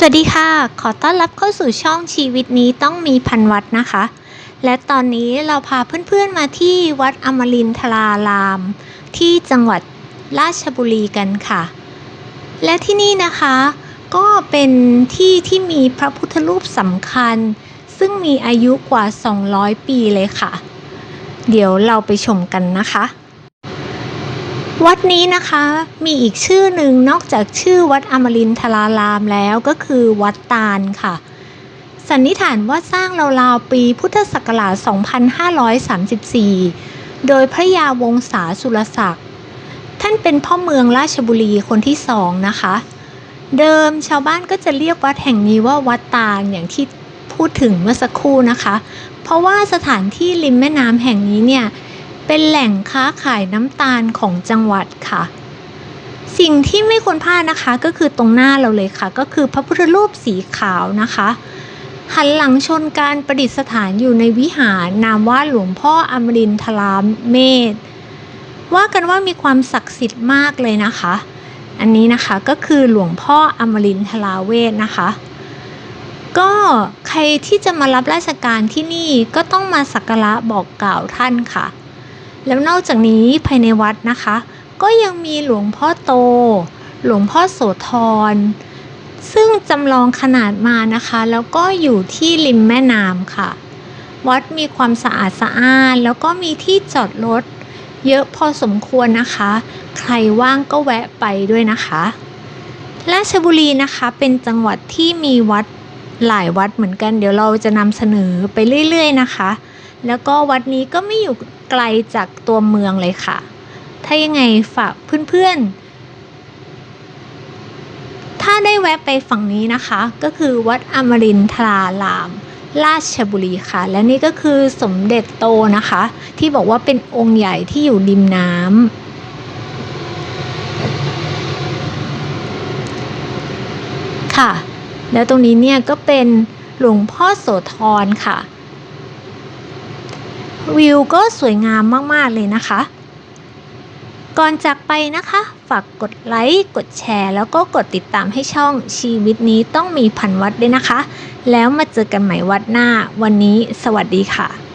สวัสดีค่ะ ขอต้อนรับเข้าสู่ช่องชีวิตนี้ต้องมีพันวัดนะคะ และตอนนี้เราพาเพื่อนๆมาที่วัดอมรินทราราม ที่จังหวัดราชบุรีกันค่ะ และที่นี่นะคะ ก็เป็นที่ที่มีพระพุทธรูปสำคัญ ซึ่งมีอายุกว่า 200 ปีเลยค่ะ เดี๋ยวเราไปชมกันนะคะ วัดนี้นะคะมีอีกชื่อหนึ่งนอกจากชื่อวัดอมรินทรารามแล้วก็คือวัดตาลค่ะ สันนิษฐานว่าสร้างราวๆปีพุทธศักราช 2534 โดยพระยาวงศาสุรศักดิ์ ท่านเป็นพ่อเมืองราชบุรีคนที่สองนะคะ เดิมชาวบ้านก็จะเรียกวัดแห่งนี้ว่าวัดตาลอย่างที่พูดถึงเมื่อสักครู่นะคะ เพราะว่าสถานที่ริมแม่น้ำแห่งนี้เนี่ย เป็นแหล่งค้าขายน้ำตาลของจังหวัดค่ะ สิ่งที่ไม่ควรพลาดนะคะก็คือตรงหน้าเราเลยค่ะ ก็คือพระพุทธรูปสีขาวนะคะหันหลังชนการประดิษฐานอยู่ในวิหารนามว่าหลวงพ่ออมรินทรามเมธว่ากันว่ามีความศักดิ์สิทธิ์มากเลยนะคะ อันนี้นะคะก็คือหลวงพ่ออมรินทราเวทนะคะ ก็ใครที่จะมารับราชการที่นี่ก็ต้องมาสักการะบอกกล่าวท่านค่ะ แล้วนอกจากนี้ภายในวัดนะคะ ก็ยังมีหลวงพ่อโต หลวงพ่อโสธร ซึ่งจำลองขนาดมานะคะ แล้วก็อยู่ที่ริมแม่น้ำค่ะ วัดมีความสะอาดสะอ้าน แล้วก็มีที่จอดรถเยอะพอสมควรนะคะ ใครว่างก็แวะไปด้วยนะคะ ราชบุรีนะคะเป็นจังหวัดที่มีวัดหลายวัดเหมือนกัน เดี๋ยวเราจะนำเสนอไปเรื่อย ๆ นะคะ แล้วก็วัดนี้ก็ไม่อยู่ไกลจากตัวเมืองเลยค่ะ ถ้ายังไงฝากเพื่อนๆ ถ้าได้แวะไปฝั่งนี้นะคะ ก็คือวัดอมรินทราราม ราชบุรีค่ะ และนี่ก็คือสมเด็จโตนะคะ ที่บอกว่าเป็นองค์ใหญ่ที่อยู่ริมน้ำค่ะ แล้วตรงนี้เนี่ยก็เป็นหลวงพ่อโสธรค่ะ วิวก็สวยงามมาก ๆ เลยนะคะ ก่อนจากไปนะคะ ฝากกดไลค์ กดแชร์ แล้วก็กดติดตามให้ช่องชีวิตนี้ต้องมีพันวัดด้วยนะคะ แล้วมาเจอกันใหม่วัดหน้า วันนี้สวัสดีค่ะ